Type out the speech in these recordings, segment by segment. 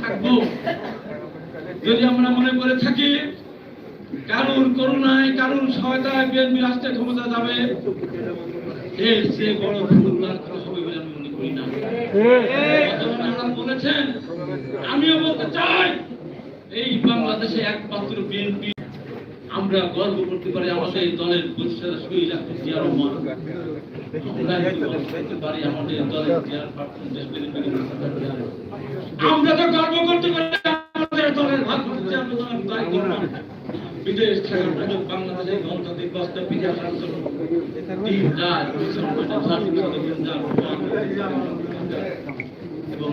থাকব। যদি আমরা মনে করে থাকি, কারুর করুণায়, কারুর সহায়তায় বিএনপি রাষ্ট্রের ক্ষমতা যাবে আমিও বলতে চাই, এই বাংলাদেশে একমাত্র বিএনপি আমরা গর্ব করতে পারি আমাদের দলের আমরা তো গর্ব করতে পারি আমাদের দলের রহমান। বিদেশ থাকার পরেও বাংলাদেশে গণতান্ত্রিক এবং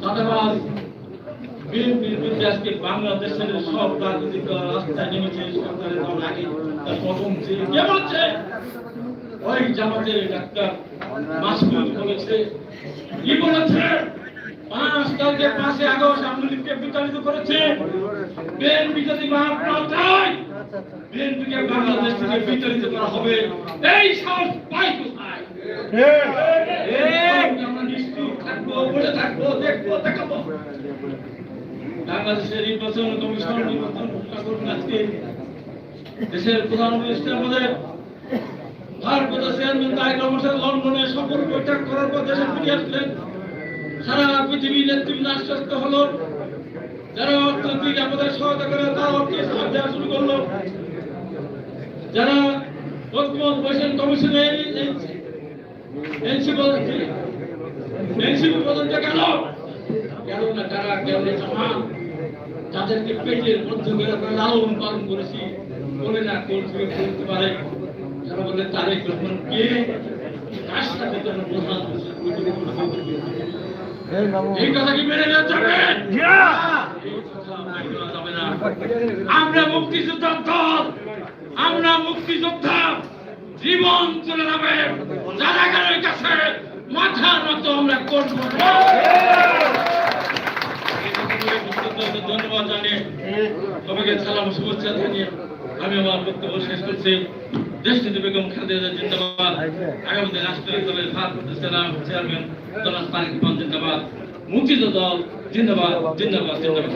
চাঁদাবাজ বিএনপির বিরুদ্ধে আজকে বাংলাদেশের সব রাজনৈতিক রাস্তায় নেমেছে সরকারের দল আগে তার প্রথম যে কে বলছে? ওই জামাতের ডাক্তার মাসুদ বলেছে। কি বলেছে? পাঁচ তারিখে পাঁচে আগস্ট আওয়ামী লীগকে বিতাড়িত করেছে। বিএনপি যদি মাফ চায় বিএনপিকে বাংলাদেশ থেকে বিতাড়িত করা হবে। এই সাহস পাই কোথায়? আমরা থাকব বলে থাকব, দেখব, দেখাবো। বাংলাদেশের নির্বাচন কমিশন নির্বাচন ঘোষণা করবেন আজকে। দেশের প্রধানমন্ত্রী আমাদের হলো। যারা অর্থনৈতিক সহায়তা করে, তারা শুরু করল। যারা ঐক্যমত বৈষম্য কমিশনে এনসি বলছে এনসিপি পর্যন্ত গেল গেল না কারা গেল জামা তাদেরকে পেটের মধ্যে করে আমরা লালন পালন করেছি বলে না কোন থেকে বলতে পারে। যারা বলে তারেক রহমান কে কার সাথে যেন প্রধান এই কথা কি মেনে নেওয়া যাবে। আমরা মুক্তিযোদ্ধার দল আমরা মুক্তিযোদ্ধা। জীবন চলে যাবে। জানাগারের কাছে মাথার মতো আমরা করব ধন্যবাদ জানিয়ে সবাইকে সালাম, শুভেচ্ছা জানিয়ে আমি আমার বক্তব্য শেষ করছি। দেশটিতে বেগম খালেদা জিন্দাবাদ আগামী রাষ্ট্রীয় দলের ভারপ্রাপ্ত চেয়ারম্যান দলান তারিক রহমান জিন্দাবাদ, মুক্তিযোদ্ধা দল জিন্দাবাদ জিন্দাবাদ জিন্দাবাদ।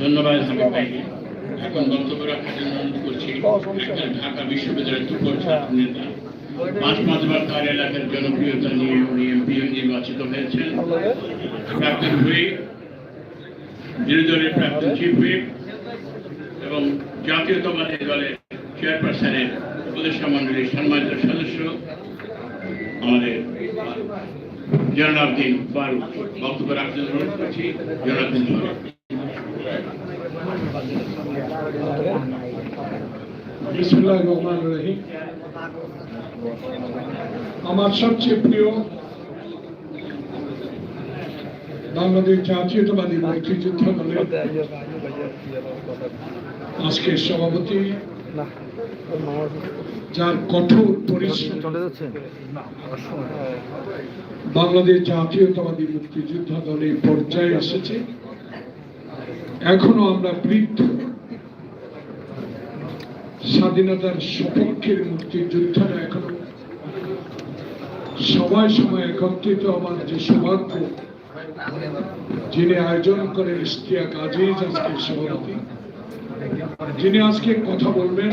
ধন্যবাদ এখন বক্তব্য রাখার জন্য অনুরোধ করছি, ঢাকা বিশ্ববিদ্যালয়ের তুপর ছাত্র নেতা পাঁচ পাঁচবার তার এলাকার জনপ্রিয়তা নিয়ে উনি এমপি নির্বাচিত হয়েছেন। প্রাক্তন হুইপ বিরোধী দলের প্রাক্তন চিফ হুইপ এবং জাতীয়তাবাদী দলের চেয়ারপারসনের উপদেষ্টা মন্ডলীর সম্মানিত সদস্য, আমাদের জনাবদ্দিন ফারুক বক্তব্য জন্য অনুরোধ করছি। জনাবদ্দিন ফারুক। বিসমুল্লাহ রহমান রহিম। আমার সবচেয়ে প্রিয় বাংলাদেশ জাতীয়তাবাদী মুক্তিযুদ্ধ দলের আজকের সভাপতি যার কঠোর পরিশ্রম বাংলাদেশ জাতীয়তাবাদী মুক্তিযোদ্ধা দলের পর্যায়ে এসেছে। এখনও আমরা বৃদ্ধ স্বাধীনতার সপক্ষের মুক্তিযোদ্ধারা এখনও। সময় সময় একত্রিত হবার যে সৌভাগ্য, যিনি আয়োজন করেন ইশতিয়াক আজিজ আজকে সভাপতি। যিনি আজকে কথা বলবেন,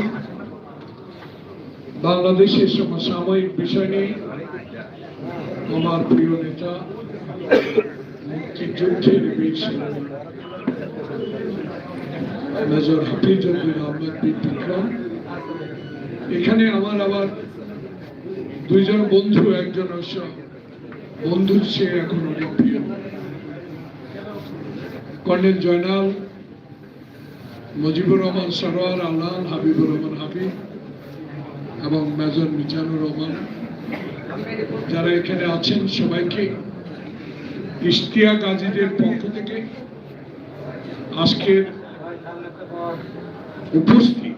বাংলাদেশের সমসাময়িক বিষয় নিয়ে, আমার প্রিয় নেতা, মুক্তিযুদ্ধের বীর সেনানী মেজর হাফিজুদ্দিন আহমেদ বীর বিক্রম এখানে আমার আবার দুইজন বন্ধু, একজন অবশ্য বন্ধুর সে এখন অনেক প্রিয়। কর্নেল জয়নাল, মুজিবুর রহমান সরোয়ার, আলাল, হাবিবুর রহমান হাবিব এবং মেজর মিজানুর রহমান। যারা এখানে আছেন সবাইকে ইশতিয়া গাজীদের পক্ষ থেকে আজকের উপস্থিত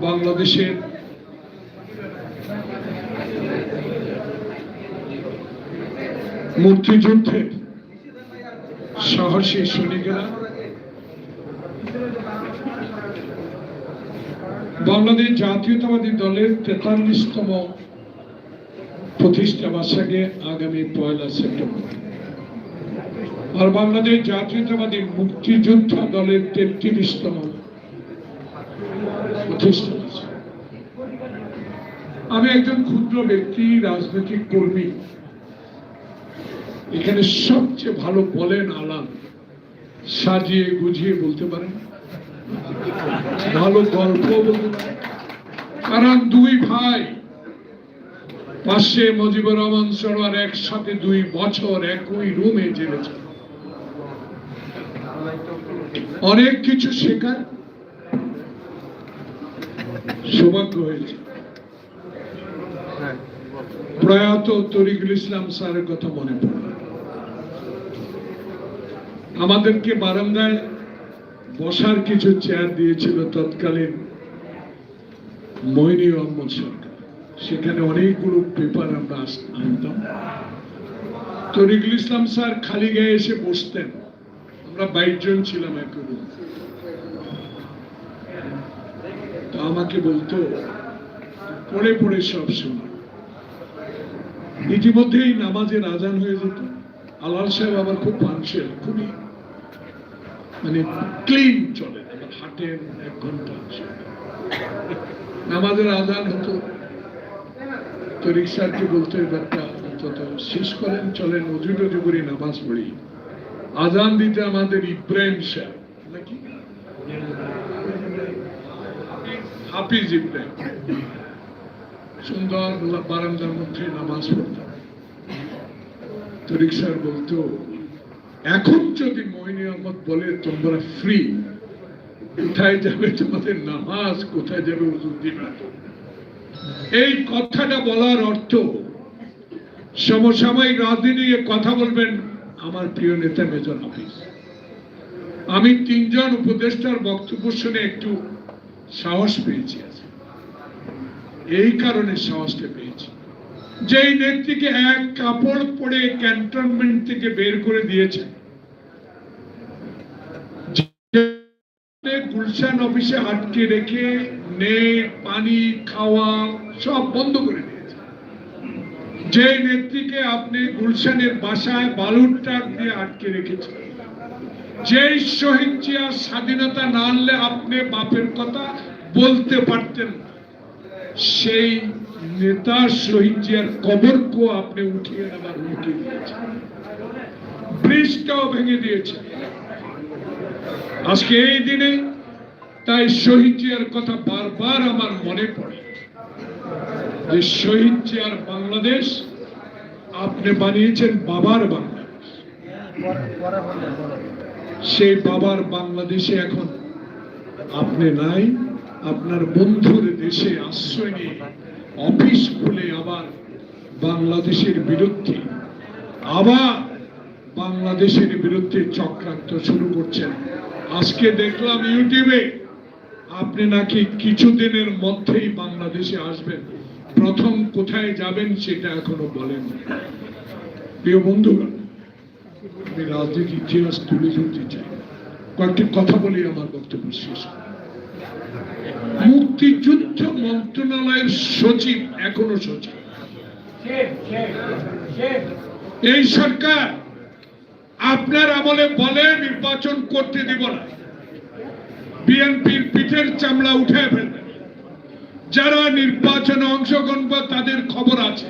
বাংলাদেশের মুক্তিযুদ্ধের সাহসী সৈনিকেরা বাংলাদেশ জাতীয়তাবাদী দলের তেতাল্লিশতম প্রতিষ্ঠা বার্ষিকে আগামী পয়লা সেপ্টেম্বর। আর বাংলাদেশ জাতীয়তাবাদী মুক্তিযোদ্ধা দলের তেত্রিশতম আমি একজন ক্ষুদ্র ব্যক্তি, রাজনৈতিক কর্মী। এখানে সবচেয়ে ভালো বলেন আলাম সাজিয়ে গুজিয়ে বলতে পারেন। ভালো গল্প বলতে কারণ দুই ভাই, পাশে মুজিবুর রহমান সরোয়ার একসাথে দুই বছর একই রুমে জেলেছে অনেক কিছু শেখার সৌভাগ্য হয়েছে। প্রয়াত তরিকুল ইসলাম স্যারের কথা মনে পড়ে। আমাদেরকে বারান্দায় বসার কিছু চেয়ার দিয়েছিল তৎকালীন মইনি আহমদ সরকার। সেখানে অনেকগুলো পেপার আমরা আনতাম। তরিকুল ইসলাম স্যার খালি গায়ে এসে বসতেন। আমরা বাইশ জন ছিলাম এক। তো আমাকে বলতো, পড়ে পড়ে সব শোনা। ইতিমধ্যেই নামাজের আজান হয়ে যেত। আলাল সাহেব আবার খুব পানসেল খুবই মানে ক্লিন চলে। হাঁটেন এক ঘণ্টা নামাজের আজান হতো। তো রিক্সারকে বলতো এবারটা অন্তত শেষ করেন, চলেন অজু টজু করে নামাজ পড়ি। আজান দিতে আমাদের ইব্রাহিম সাহেব হাফিজ ইব্রাহিম সুন্দর বারান্দার মধ্যে নামাজ পড়তাম বলতো, এখন যদি মহিনী আহমদ বলে তোমরা ফ্রি কোথায় যাবে তোমাদের নামাজ? কোথায় যাবে এই কথাটা বলার অর্থ সমসাময়িক রাজনীতি নিয়ে কথা বলবেন আমার প্রিয় নেতা মেজর হাফিজ, আমি তিনজন উপদেষ্টার বক্তব্য শুনে একটু সাহস পেয়েছি। এই কারণে সাহসটা পেয়েছি যেই নেত্রীকে এক কাপড় পরে ক্যান্টনমেন্ট থেকে বের করে দিয়েছে গুলশান অফিসে আটকে রেখে নে, পানি, খাওয়া সব বন্ধ করে যে নেত্রীকে আপনি গুলশানের বাসায় বালুর ট্রাক দিয়ে আটকে রেখেছেন, যেই শহীদ স্বাধীনতা না আনলে আপনি বাপের কথা বলতে পারতেন সেই নেতা শহীদ জিয়ার কবর কবরকেও আপনি উঠিয়ে নেবার হুমকি দিয়েছেন, ব্রিজটাও ভেঙে দিয়েছে আজকে এই দিনে তাই শহীদ জিয়ার কথা বারবার আমার মনে পড়ে। যে শহীদ জিয়ার বাংলাদেশ, আপনি বানিয়েছেন বাবার বাংলাদেশ। সেই বাবার বাংলাদেশে এখন আপনি নাই, আপনার বন্ধুর দেশে আশ্রয় নিয়ে অফিস খুলে আবার বাংলাদেশের বিরুদ্ধে, আবার বাংলাদেশের বিরুদ্ধে চক্রান্ত শুরু করছেন। আজকে দেখলাম ইউটিউবে আপনি নাকি কিছুদিনের মধ্যেই বাংলাদেশে আসবেন। প্রথম কোথায় যাবেন সেটা এখনও বলেন প্রিয় বন্ধুগণ, আমি রাজনীতি ইতিহাস তুলে ধরতে চাই। কয়েকটি কথা বলি, আমার বক্তব্য শেষ মুক্তিযুদ্ধ মন্ত্রণালয়ের সচিব, এখনও সচিব। এই সরকার আপনার আমলে বলে নির্বাচন করতে দিব না। বিএনপির পিঠের চামড়া উঠে ফেলবে। যারা নির্বাচনে অংশগ্রহণ করে তাদের খবর আছে।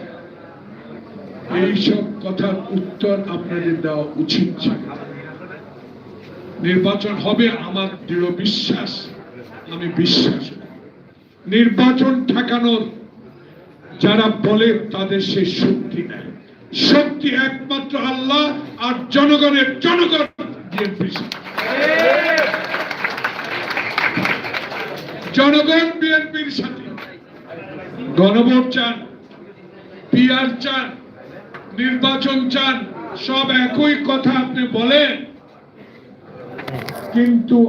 এইসব কথার উত্তর আপনাদের দেওয়া উচিত ছিল। নির্বাচন হবে আমার দৃঢ় বিশ্বাস। আমি বিশ্বাস নির্বাচন ঠেকানোর যারা বলে তাদের সেই শক্তি নেই শক্তি একমাত্র আল্লাহ আর জনগণের জনগণ জনগণ বিএনপির সাথে গণভোট চান পিয়ার চান নির্বাচন চান সব একই কথা আপনি বলেন। কিন্তু